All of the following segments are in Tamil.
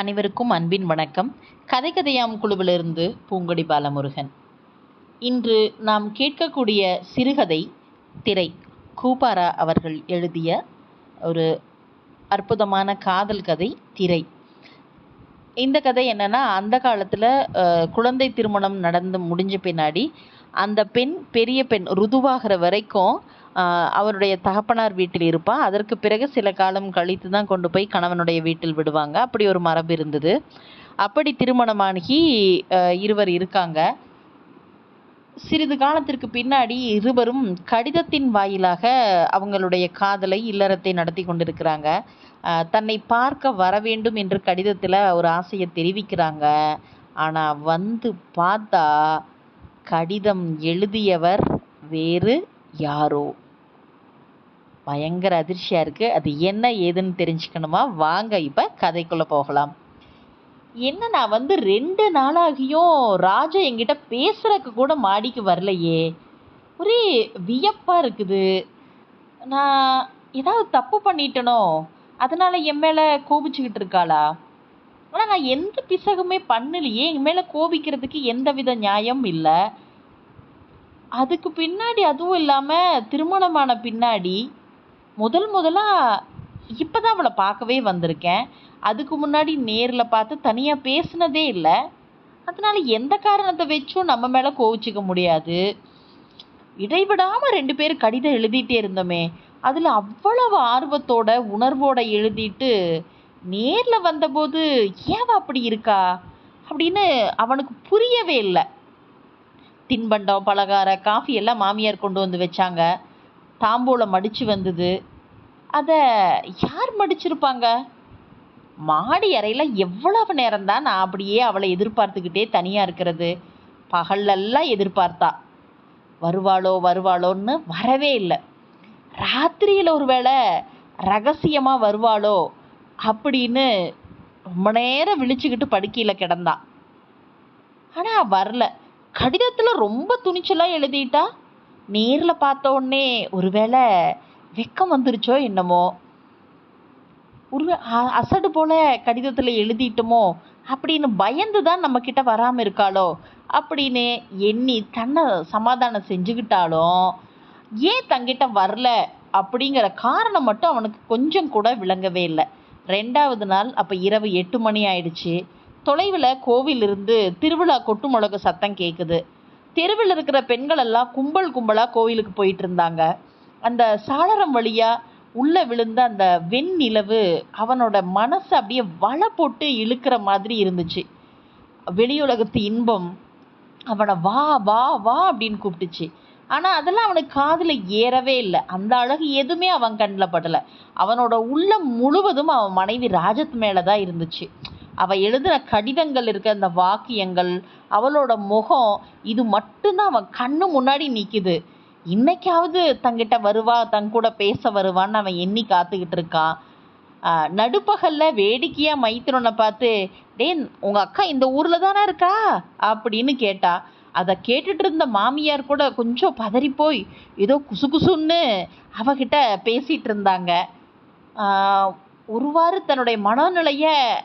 அனைவருக்கும் அன்பின் வணக்கம். கதை கதையாம் குழுவிலிருந்து பூங்கொடி பாலமுருகன். இன்று நாம் கேட்கக்கூடிய சிறுகதை திரை கூபாரா அவர்கள் எழுதிய ஒரு அற்புதமான காதல் கதை திரை. இந்த கதை என்னன்னா அந்த காலத்தில் குழந்தை திருமணம் நடந்து முடிஞ்ச பின்னாடி அந்த பெண் பெரிய பெண் ருதுவாகிற வரைக்கும் அவருடைய தகப்பனார் வீட்டில் இருப்பாள் அதற்கு பிறகு சில காலம் கழித்து தான் கொண்டு போய் கணவனுடைய வீட்டில் விடுவாங்க. அப்படி ஒரு மரபு இருந்தது. அப்படி திருமணமாகி இருவர் இருக்காங்க. சிறிது காலத்திற்கு பின்னாடி இருவரும் கடிதத்தின் வாயிலாக அவங்களுடைய காதலை இல்லறத்தை நடத்தி கொண்டிருக்கிறாங்க. தன்னை பார்க்க வர வேண்டும் என்று கடிதத்தில் ஒரு ஆசையை தெரிவிக்கிறாங்க. ஆனால் வந்து பார்த்தா கடிதம் எழுதியவர் வேறு யாரோ. பயங்கர அதிர்ச்சியாக இருக்குது அது என்ன ஏதுன்னு தெரிஞ்சுக்கணுமா? வாங்க இப்போ கதைக்குள்ளே போகலாம். என்ன நான் வந்து ரெண்டு நாளாகியும் ராஜா என்கிட்ட பேசுறதுக்கு கூட மாடிக்கு வரலையே. ஒரே வியப்பாக இருக்குது. நான் ஏதாவது தப்பு பண்ணிட்டனோ? அதனால் என் மேலே கோபிச்சுக்கிட்டு இருக்காளா? ஆனால் நான் எந்த பிசகுமே பண்ணலையே. என் மேலே கோபிக்கிறதுக்கு எந்த வித நியாயம் இல்லை. அதுக்கு பின்னாடி அதுவும் இல்லாமல் திருமணமான பின்னாடி முதல் முதலாக இப்போ தான் அவளை பார்க்கவே வந்திருக்கேன். அதுக்கு முன்னாடி நேரில் பார்த்து தனியாக பேசினதே இல்லை. அதனால் எந்த காரணத்தை வச்சும் நம்ம மேலே கோவிச்சிக்க முடியாது. இடைவிடாமல் ரெண்டு பேர் கடிதம் எழுதிட்டே இருந்தோமே. அதில் அவ்வளவு ஆர்வத்தோட உணர்வோட எழுதிட்டு நேரில் வந்தபோது ஏன் அப்படி இருக்கா? அப்படின்னு அவனுக்கு புரியவே இல்லை. தின்பண்டம் பலகார காஃபி எல்லாம் மாமியார் கொண்டு வந்து வச்சாங்க. தாம்பூலம் மடிச்சு வந்தது. அதை யார் மடிச்சிருப்பாங்க? மாடி அறையில் எவ்வளவு நேரம்தான் நான் அப்படியே அவளை எதிர்பார்த்துக்கிட்டே தனியாக இருக்கிறது. பகல்லெல்லாம் எதிர்பார்த்தா. வருவாளோ வருவாளோன்னு வரவே இல்லை. ராத்திரியில் ஒருவேளை ரகசியமாக வருவாளோ அப்படின்னு ரொம்ப நேரம் விழிச்சுக்கிட்டு படுக்கையில் கிடந்தா. ஆனால் வரல. கடிதத்தில் ரொம்ப துணிச்சலாக எழுதிட்டா. நேரில் பார்த்த உடனே ஒருவேளை வெக்கம் வந்துருச்சோ என்னமோ. ஒரு அ- அசடு போல கடிதத்தில் எழுதிட்டோமோ அப்படின்னு பயந்து தான் நம்மக்கிட்ட வராமல் இருக்காளோ அப்படின்னு எண்ணி தன்னை சமாதானம் செஞ்சுக்கிட்டாலும் ஏன் தங்கிட்ட வரல அப்படிங்கிற காரணம் மட்டும் அவனுக்கு கொஞ்சம் கூட விளங்கவே இல்லை. ரெண்டாவது நாள் அப்போ இரவு எட்டு மணி ஆயிடுச்சு. தொலைவில் கோவிலிருந்து திருவிழா கொட்டு முழக்கு சத்தம் கேட்குது தெருவில் இருக்கிற பெண்கள் எல்லாம் கும்பல் கும்பலாக கோவிலுக்கு போயிட்டு இருந்தாங்க. அந்த சாளரம் வழியாக உள்ள விழுந்த அந்த வெண்ணிலவு அவனோட மனசை அப்படியே வலை போட்டு இழுக்கிற மாதிரி இருந்துச்சு. வெளியுலகத்து இன்பம் அவனை வா வா வா அப்படின்னு கூப்பிட்டுச்சு. ஆனால் அதெல்லாம் அவனுக்கு காதில் ஏறவே இல்லை. அந்த அழகு எதுவுமே அவன் கண்ணில் படலை. அவனோட உள்ளம் முழுவதும் அவன் மனைவி ராஜத் மேலே தான் இருந்துச்சு. அவள் எழுதின கடிதங்கள் இருக்க அந்த வாக்கியங்கள் அவளோட முகம் இது மட்டும்தான் அவன் கண்ணு முன்னாடி நிற்குது இன்னைக்காவது தங்கிட்ட வருவா தன் கூட பேச வருவான்னு அவன் எண்ணி காத்துக்கிட்டு இருக்கான் நடுப்பகல்ல வேடிக்கையா மைத்திரனை பார்த்து டே உங்க அக்கா இந்த ஊர்ல தானே இருக்கா? அப்படின்னு கேட்டா. அதை கேட்டுட்டு இருந்த மாமியார் கூட கொஞ்சம் பதறி போய் ஏதோ குசுகுசுன்னு அவகிட்ட பேசிட்டு இருந்தாங்க. ஒருவாறு தன்னுடைய மனநிலைய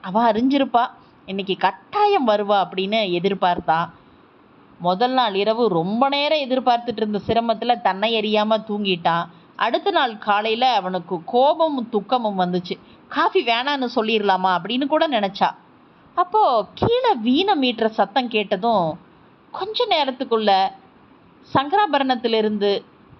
அவ அறிஞ்சிருப்பா. இன்னைக்கு கட்டாயம் வருவா அப்படின்னு எதிர்பார்த்தான் முதல் நாள் இரவு ரொம்ப நேரம் எதிர்பார்த்துட்டு இருந்த சிரமத்தில் தன்னை எரியாமல் தூங்கிட்டான் அடுத்த நாள் காலையில் அவனுக்கு கோபமும் துக்கமும் வந்துச்சு. காஃபி வேணான்னு சொல்லிடலாமா அப்படின்னு கூட நினச்சா. அப்போது கீழே வீணை மீட்டுற சத்தம் கேட்டதும் கொஞ்ச நேரத்துக்குள்ள சங்கராபரணத்திலிருந்து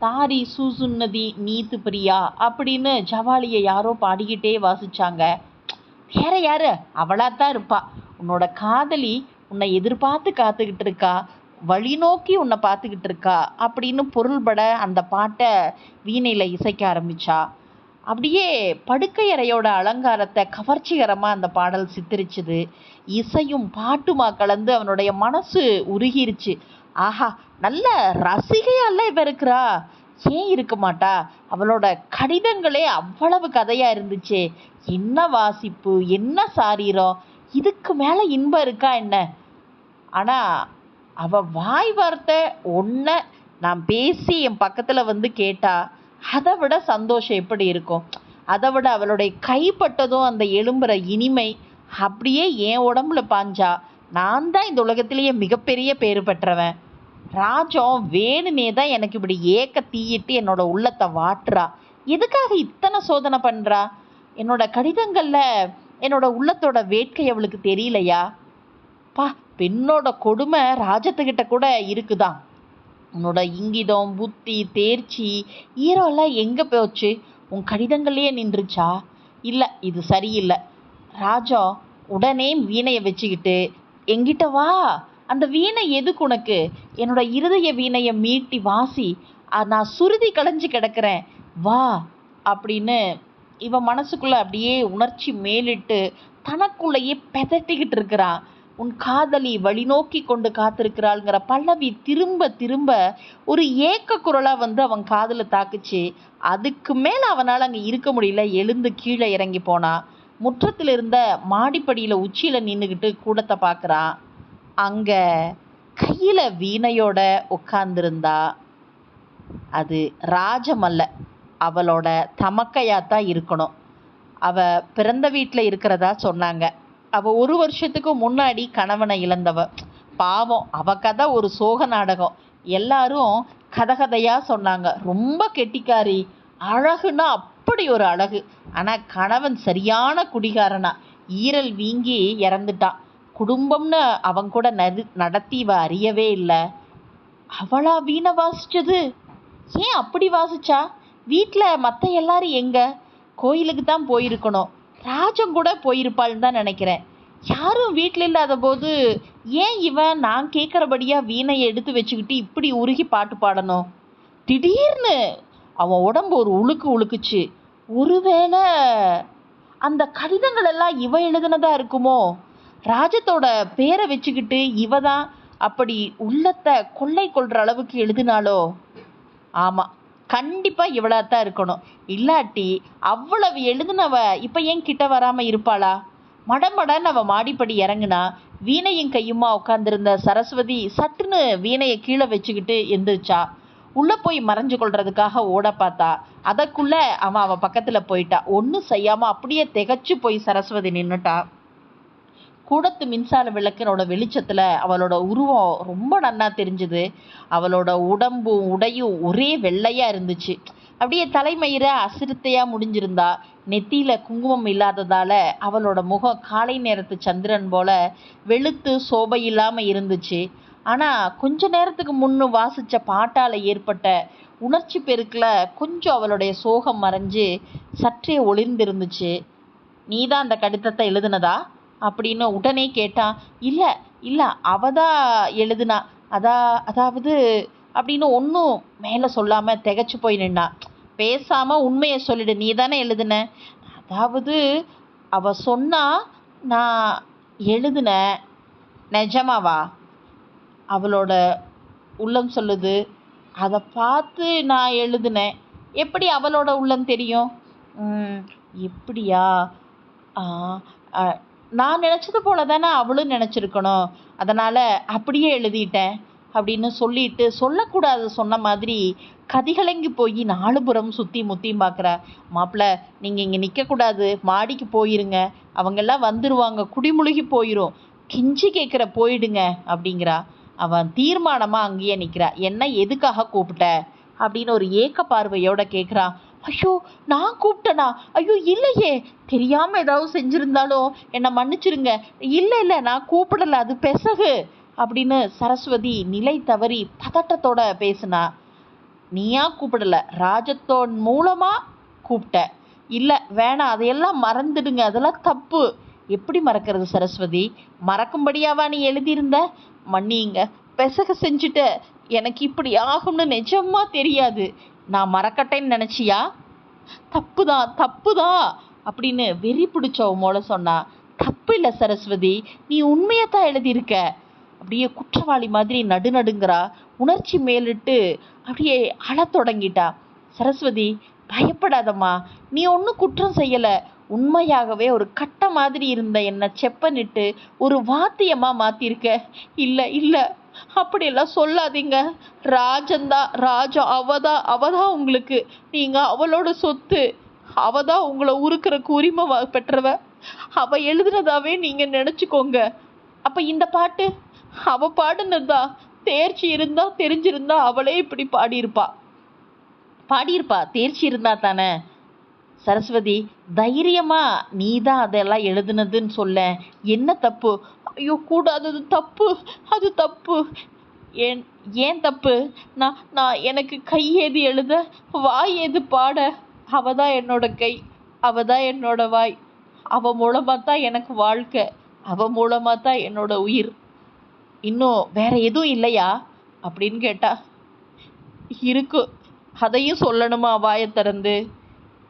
தாரி சூசுன்னதி நீத்து பிரியா அப்படின்னு ஜவாலியை யாரோ பாடிக்கிட்டே வாசிச்சாங்க. வேற யாரு? அவளாத்தான் இருப்பா. உன்னோட காதலி உன்னை எதிர்பார்த்து காத்துக்கிட்டு இருக்கா வழி நோக்கி உன்னை பார்த்துக்கிட்டு இருக்கா அப்படின்னு பொருள்பட அந்த பாட்டை வீணையில் இசைக்க ஆரம்பிச்சா. அப்படியே படுக்கையறையோட அலங்காரத்தை கவர்ச்சிகரமாக அந்த பாடல் சித்தரிச்சுது. இசையும் பாட்டுமா கலந்து அவனுடைய மனசு உருகிருச்சு. ஆஹா நல்ல ரசிகையால்ல இவ இருக்கிறா. ஏன் இருக்க மாட்டா? அவளோட கடிதங்களே அவ்வளவு கதையா இருந்துச்சே. என்ன வாசிப்பு என்ன சாரீரம்? இதுக்கு மேல இன்பம் இருக்கா என்ன? ஆனா அவ வாய் வார்த்தை ஒன்ன நான் பேசி என் பக்கத்துல வந்து கேட்டா அதை விட சந்தோஷம் எப்படி இருக்கும்? அதை விட அவளுடைய கைப்பட்டதும் அந்த எலும்புற இனிமை அப்படியே என் உடம்புல பாஞ்சா நான் தான் இந்த உலகத்திலேயே மிகப்பெரிய பேர் பெற்றவன். ராஜம் வேணுனே தான் எனக்கு இப்படி ஏக்க தீயிட்டு என்னோட உள்ளத்தை வாட்டுறா. எதுக்காக இத்தனை சோதனை பண்ணுறா என்னோட கடிதங்களில் என்னோட உள்ளத்தோட வேட்கை அவளுக்கு தெரியலையா? பா பெண்ணோட கொடுமை ராஜத்துக்கிட்ட கூட இருக்குதான். உன்னோட இங்கிதம் புத்தி தேர்ச்சி ஈரோலாம் எங்கே போச்சு? உன் கடிதங்கள்லேயே நின்றுச்சா? இல்லை இது சரியில்லை. ராஜா உடனே வீணையை வச்சுக்கிட்டு எங்கிட்ட வா. அந்த வீணை எதுக்கு உனக்கு? என்னோட இருதய வீணையை மீட்டி வாசி. நான் சுருதி களைஞ்சு கிடக்கிறேன். வா அப்படின்னு இவன் மனசுக்குள்ள அப்படியே உணர்ச்சி மேலிட்டு தனக்குள்ளேயே பெதட்டிக்கிட்டு இருக்கிறான். உன் காதலி வழிநோக்கி கொண்டு காத்திருக்கிறாள்ங்கிற பல்லவி திரும்ப திரும்ப ஒரு ஏக்க குரலா வந்து அவன் காதுல தாக்குச்சு. அதுக்கு மேல அவனால அங்க இருக்க முடியல. எழுந்து கீழே இறங்கி போனான் முற்றத்தில் இருந்த மாடிப்படியில் உச்சியில் நின்றுக்கிட்டு கூடத்தை பார்க்குறான் அங்கே கையில் வீணையோட உட்காந்துருந்தா அது ராஜமல்ல அவளோட தமக்கையாக தான் இருக்கணும். அவ பிறந்த வீட்டில் இருக்கிறதா சொன்னாங்க. அவ ஒரு வருஷத்துக்கு முன்னாடி கணவனை இழந்தவ. பாவம் அவ கதை ஒரு சோக நாடகம். எல்லாரும் கதகதையாக சொன்னாங்க. ரொம்ப கெட்டிக்காரி அழகுன்னா அப்படி ஒரு அழகு. ஆனால் கணவன் சரியான குடிகாரனா. ஈரல் வீங்கி இறந்துட்டான். குடும்பம்னு அவன் கூட நடு நடத்தி இவ அறியவே இல்லை. அவளா வீணை வாசிச்சது? ஏன் அப்படி வாசிச்சா? வீட்டில் மற்ற எல்லாரும் எங்க? கோயிலுக்கு தான் போயிருக்கணும். ராஜம் கூட போயிருப்பாள்னு தான் நினைக்கிறேன். யாரும் வீட்டில் இல்லாத போது ஏன் இவன் நான் கேட்குறபடியாக வீணையை எடுத்து வச்சுக்கிட்டு இப்படி உருகி பாட்டு பாடணும்? திடீர்னு அவன் உடம்பு ஒரு உழுக்கு உழுக்குச்சு. ஒருவேளை அந்த கடிதங்கள் எல்லாம் இவ எழுதுனதா இருக்குமோ? ராஜத்தோட பேரை வச்சுக்கிட்டு இவ தான் அப்படி உள்ளத்தை கொள்ளை கொள்ற அளவுக்கு எழுதினாளோ? ஆமா கண்டிப்பாக இவளாக தான் இருக்கணும். இல்லாட்டி அவ்வளவு எழுதுனவ இப்போ ஏன் கிட்ட வராமல் இருப்பாளா? மடமடன்னு அவ மாடிப்படி இறங்குனா வீணையும் கையுமா உட்காந்துருந்த சரஸ்வதி சட்டுன்னு வீணையை கீழே வச்சுக்கிட்டு எந்திரிச்சா. உள்ளே போய் மறைஞ்சு கொள்றதுக்காக ஓட பார்த்தா அதற்குள்ளே அவன் அவன் பக்கத்தில் போயிட்டா. ஒன்றும் செய்யாமல் அப்படியே திகச்சு போய் சரஸ்வதி நின்றுட்டா கூடத்து மின்சார விளக்கினோட வெளிச்சத்தில் அவளோட உருவம் ரொம்ப நன்னா தெரிஞ்சுது. அவளோட உடம்பும் உடையும் ஒரே வெள்ளையாக இருந்துச்சு. அப்படியே தலைமயிர அசிறுத்தையா முடிஞ்சிருந்தா. நெத்தியில் குங்குமம் இல்லாததால் அவளோட முகம் காலை நேரத்து சந்திரன் போல வெளுத்து சோபை இல்லாமல் இருந்துச்சு. ஆனால் கொஞ்ச நேரத்துக்கு முன்னு வாசித்த பாட்டால் ஏற்பட்ட உணர்ச்சி பெருக்கில் கொஞ்சம் அவளுடைய சோகம் மறைஞ்சு சற்றே ஒளிர்ந்திருந்துச்சு. நீதான் அந்த கடிதத்தை எழுதுனதா? அப்படின்னு உடனே கேட்டான் இல்லை இல்லை அவ தான் எழுதுனா அதா அதாவது அப்படின்னு ஒன்றும் மேலே சொல்லாமல் திகைச்சு போய் நின்னா. பேசாமல் உண்மையை சொல்லிடு நீ தானே எழுதுன? அதாவது அவ சொன்னா நான் எழுதுன நிஜமாவா? அவளோட உள்ளம் சொல்லுது. அதை பார்த்து நான் எழுதினேன். எப்படி அவளோட உள்ளம் தெரியும்? ம், எப்படியா ஆ, நான் நினச்சது போல தானே அவளும் நினச்சிருக்கணும். அதனால் அப்படியே எழுதிட்டேன் அப்படின்னு சொல்லிட்டு சொல்லக்கூடாது சொன்ன மாதிரி கதிகலங்கி போய் நாலு புறம் சுற்றி முத்தியும் பார்க்குறா. மாப்பிள்ள நீங்கள் இங்கே நிற்கக்கூடாது மாடிக்கு போயிருங்க. அவங்கெல்லாம் வந்துடுவாங்க குடிமுழுகி போயிடும் கெஞ்சி கேட்குற போயிடுங்க அப்படிங்கிறா. அவன் தீர்மானமாக அங்கேயே நிற்கிறா என்ன எதுக்காக கூப்பிட்ட? அப்படின்னு ஒரு ஏக்க பார்வையோட கேட்குறான் ஐயோ நான் கூப்பிட்டனா? ஐயோ இல்லையே. தெரியாம ஏதாவது செஞ்சிருந்தாலும் என்னை மன்னிச்சிருங்க. இல்லை இல்லை நான் கூப்பிடல. அது பெசகு. அப்படின்னு சரஸ்வதி நிலை தவறி பதட்டத்தோட பேசுனா. நீயா கூப்பிடல. ராஜத்தோன் மூலமா கூப்பிட்ட. இல்லை வேணாம் அதையெல்லாம் மறந்துடுங்க. அதெல்லாம் தப்பு. எப்படி மறக்கிறது சரஸ்வதி? மறக்கும்படியாவா நீ எழுதியிருந்த? மன்னிங்க. பெசக செஞ்சுட்ட எனக்கு இப்படி ஆகும்னு நிஜமா தெரியாது. நான் மறக்கட்டேன்னு நினச்சியா? தப்பு தான் தப்பு தான் அப்படின்னு வெறி பிடிச்சவன் மோல சொன்னா தப்பு இல்லை சரஸ்வதி நீ உண்மையத்தான் எழுதியிருக்க. அப்படியே குற்றவாளி மாதிரி நடுநடுங்கிறா. உணர்ச்சி மேலிட்டு அப்படியே அழத் தொடங்கிட்டா. சரஸ்வதி பயப்படாதம்மா. நீ ஒன்றும் குற்றம் செய்யலை. உண்மையாகவே ஒரு கட்டை மாதிரி இருந்த என்னை செப்பனிட்டு ஒரு வாத்தியமா மாத்திருக்க. இல்லை இல்லை அப்படியெல்லாம் சொல்லாதீங்க. ராஜந்தா ராஜா அவதான் அவதா உங்களுக்கு. நீங்க அவளோட சொத்து. அவதான் உங்களை உருக்குறக்கு உரிமை பெற்றவ. அவ எழுதுனதாவே நீங்க நினைச்சுக்கோங்க. அப்ப இந்த பாட்டு? அவ பாடுனதா? தேர்ச்சி இருந்தா தெரிஞ்சிருந்தா அவளே இப்படி பாடியிருப்பா. பாடியிருப்பா தேர்ச்சி இருந்தா தானே. சரஸ்வதி தைரியமா நீ தான் அதெல்லாம் எழுதுனதுன்னு சொல்ல. என்ன தப்பு? ஐயோ கூடாதது தப்பு. அது தப்பு. ஏன் ஏன் தப்பு? நான் நான் எனக்கு கை ஏது எழுத வாய் ஏது பாட? அவ தான் என்னோட கை அவ தான் என்னோட வாய். அவ மூலமா தான் எனக்கு வாழ்க்கை. அவ மூலமா தான் என்னோட உயிர். இன்னும் வேற எதுவும் இல்லையா? அப்படின்னு கேட்டா இருக்கு. அதையும் சொல்லணுமா வாயை திறந்து?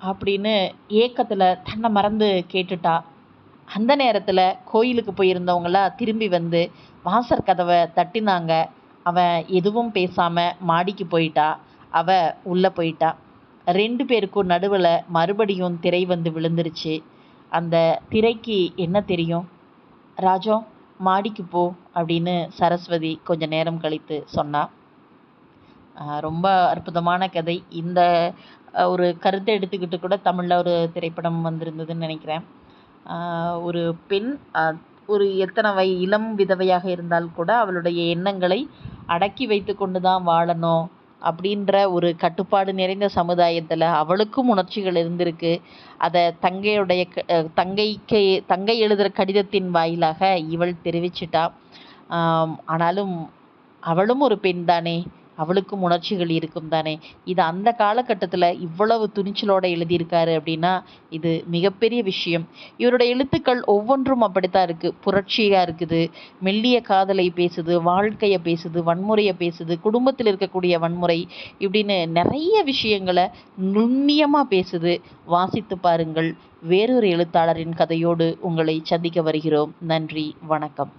அப்படின்னு ஏக்கத்தில் தன்னை மறந்து கேட்டுட்டா. அந்த நேரத்தில் கோயிலுக்கு போயிருந்தவங்களாம் திரும்பி வந்து வாசற் கதவை தட்டினாங்க. அவன் எதுவும் பேசாமல் மாடிக்கு போயிட்டா. அவ உள்ளே போயிட்டா. ரெண்டு பேருக்கும் நடுவில் மறுபடியும் திரை வந்து விழுந்துருச்சு. அந்த திரைக்கு என்ன தெரியும்? ராஜோ மாடிக்கு போ அப்படின்னு சரஸ்வதி கொஞ்ச நேரம் கழித்து சொன்னா. ரொம்ப அற்புதமான கதை. இந்த ஒரு கருத்தை எடுத்துக்கிட்டு கூட தமிழில் ஒரு திரைப்படம் வந்திருந்ததுன்னு நினைக்கிறேன். ஒரு பெண் ஒரு எத்தனை வய இளம் விதவையாக இருந்தால் கூட அவளுடைய எண்ணங்களை அடக்கி வைத்து கொண்டு தான் வாழணும் அப்படின்ற ஒரு கட்டுப்பாடு நிறைந்த சமுதாயத்தில் அவளுக்கும் உணர்ச்சிகள் இருந்திருக்கு. அதை தங்கையுடைய க- தங்கைக்கு தங்கை எழுதுகிற கடிதத்தின் வாயிலாக இவள் தெரிவிச்சிட்டா. ஆனாலும் அவளும் ஒரு பெண் தானே. அவளுக்கும் உணர்ச்சிகள் இருக்கும் தானே? இது அந்த காலகட்டத்தில் இவ்வளவு துணிச்சலோட எழுதியிருக்காரு அப்படின்னா இது மிகப்பெரிய விஷயம். இவருடைய எழுத்துக்கள் ஒவ்வொன்றும் அப்படித்தான் இருக்குது புரட்சியாக இருக்குது மெல்லிய காதலை பேசுது வாழ்க்கையை பேசுது வன்முறையை பேசுது குடும்பத்தில் இருக்கக்கூடிய வன்முறை இப்படின்னு நிறைய விஷயங்களை நுண்ணியமாக பேசுது. வாசித்து பாருங்கள். வேறொரு எழுத்தாளரின் கதையோடு உங்களை சந்திக்க வருகிறோம். நன்றி வணக்கம்.